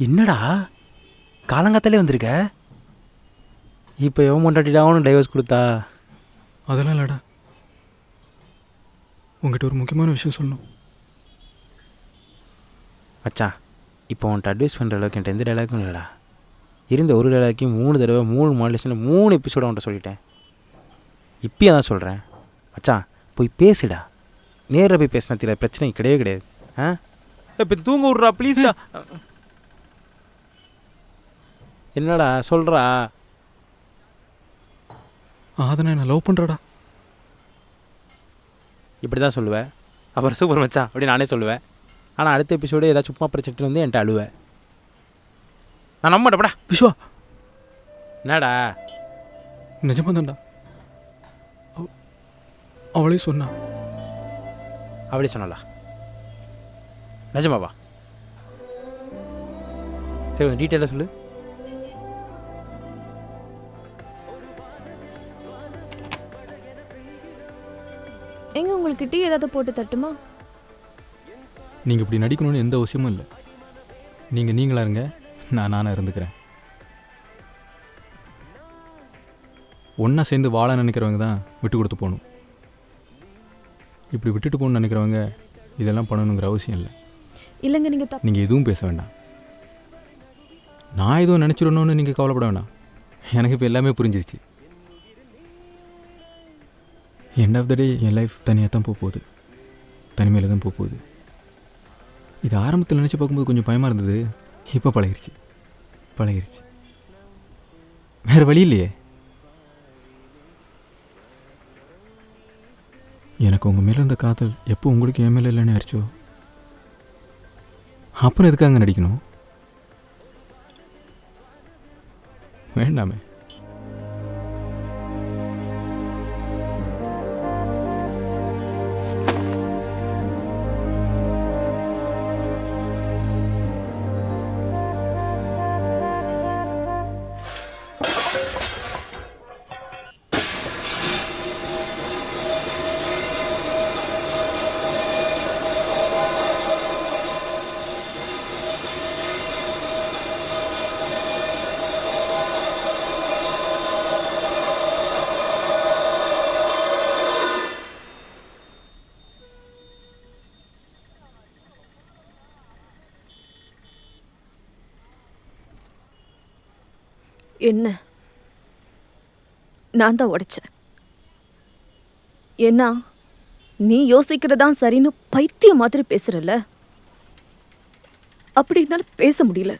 என்னடா? காலங்காத்தாலே வந்திருக்க? இப்போ எவன் கொண்டாட்டிடா அவனும் டைவர்ஸ் கொடுத்தா? அதெல்லாம் இல்லடா. உங்ககிட்ட ஒரு முக்கியமான விஷயம் சொல்லணும். மச்சான் இப்போ உன்ட்ட அட்வைஸ் பண்ணுற அளவுக்கு என்கிட்ட எந்த டைலாக்கும் இல்லைடா. இருந்த ஒரு டைலாக்கையும் மூணு தடவை மூணு மாடலேஷனில் மூணு எபிசோட உன்ட்ட சொல்லிட்டேன். இப்பயும் தான் சொல்கிறேன் மச்சான் போய் பேசுடா. நேரில் போய் பேசினா தெரியல பிரச்சனை கிடையவே கிடையாது. ஆ? இப்போ தூங்க விட்றா ப்ளீஸ்டா என்னடா சொல்கிறா அதனை நான் லவ் பண்ணுறடா இப்படி தான் சொல்லுவேன் அப்புறம் சூப்பர் மச்சான் அப்படி நானே சொல்லுவேன் ஆனால் அடுத்த எபிசோடு ஏதாச்சும் சும்மா பிரச்சனை வந்து என்கிட்ட அழுவேன் நான் நம்ப மாட்டேன்டா விஸ்வா என்னடா? நிஜமா தான்டா அவளே சொன்னா. அவளே சொன்னாலா நிஜமாவா? சரி கொஞ்சம் டீட்டெயிலாக சொல்லு. எங்க உங்களுக்கு டீ ஏதாவது போட்டு தட்டுமா? நீங்கள் இப்படி நடிக்கணும்னு எந்த அவசியமும் இல்லை. நீங்கள் நீங்களா இருங்க நான் நானாக இருந்துக்கிறேன். ஒன்றா சேர்ந்து வாழ நினைக்கிறவங்க தான் விட்டு கொடுத்து போகணும். இப்படி விட்டுட்டு போகணும்னு நினைக்கிறவங்க இதெல்லாம் பண்ணணுங்கிற அவசியம் இல்லை. இல்லைங்க நீங்க தப்பு நீங்கள் எதுவும் பேச வேண்டாம். நான் எதுவும் நினச்சிடணும்னு நீங்கள் கவலைப்பட வேண்டாம் எனக்கு இப்போ எல்லாமே புரிஞ்சிருச்சு. எண்ட் ஆஃப் த டே என் லைஃப் தனியாக தான் போக போகுது தனிமையில் தான் போக போகுது இது ஆரம்பத்தில் நினச்சி பார்க்கும்போது கொஞ்சம் பயமாக இருந்தது. இப்போ பழகிருச்சு. பழகிருச்சு. வேறு வழி இல்லையே. எனக்கு உங்கள் மேலே இருந்த காதல் எப்போ உங்களுக்கு என் மேலே இல்லைன்னு ஆயிடுச்சோ அப்புறம் எதுக்காக நடிக்கணும்? வேண்டாமே. என்ன? நான் தான் உடைச்சேன். ஏன்னா நீ யோசிக்கிறதான் சரின்னு பைத்தியம் மாதிரி பேசுறல அப்படி பேச முடியல.